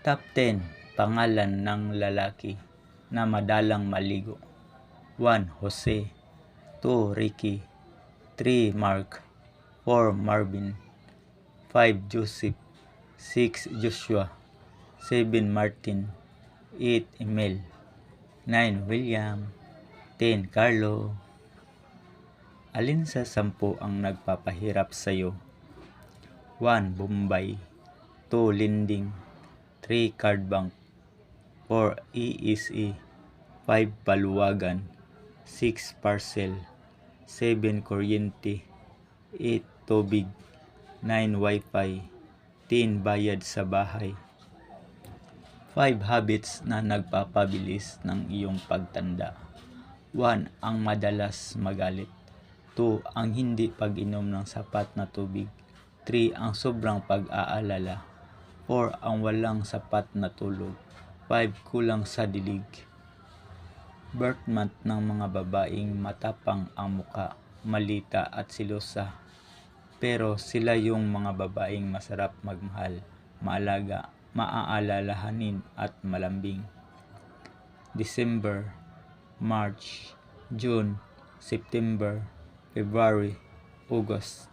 Top 10 Pangalan ng lalaki na madalang maligo 1. Jose 2. Ricky 3. Mark 4. Marvin 5. Joseph 6. Joshua 7. Martin 8. Emil 9. William 10. Carlo Alin sa sampu ang nagpapahirap sa'yo? 1. Bombay 2. Lending 3. Card bank 4. ESE 5. Paluwagan 6. Parcel 7. Kuryente 8. Tubig 9. Wifi 10. Bayad sa bahay 5 habits na nagpapabilis ng iyong pagtanda 1. Ang madalas magalit 2. Ang hindi pag-inom ng sapat na tubig 3. Ang sobrang pag-aalala 4. Ang walang sapat na tulog 5. Kulang sa dilig Birth ng mga babaeng matapang ang muka, malita at silosa. Pero sila yung mga babaeng masarap magmahal, maalaga, maaalalahanin at malambing. December, March, June, September, February, August.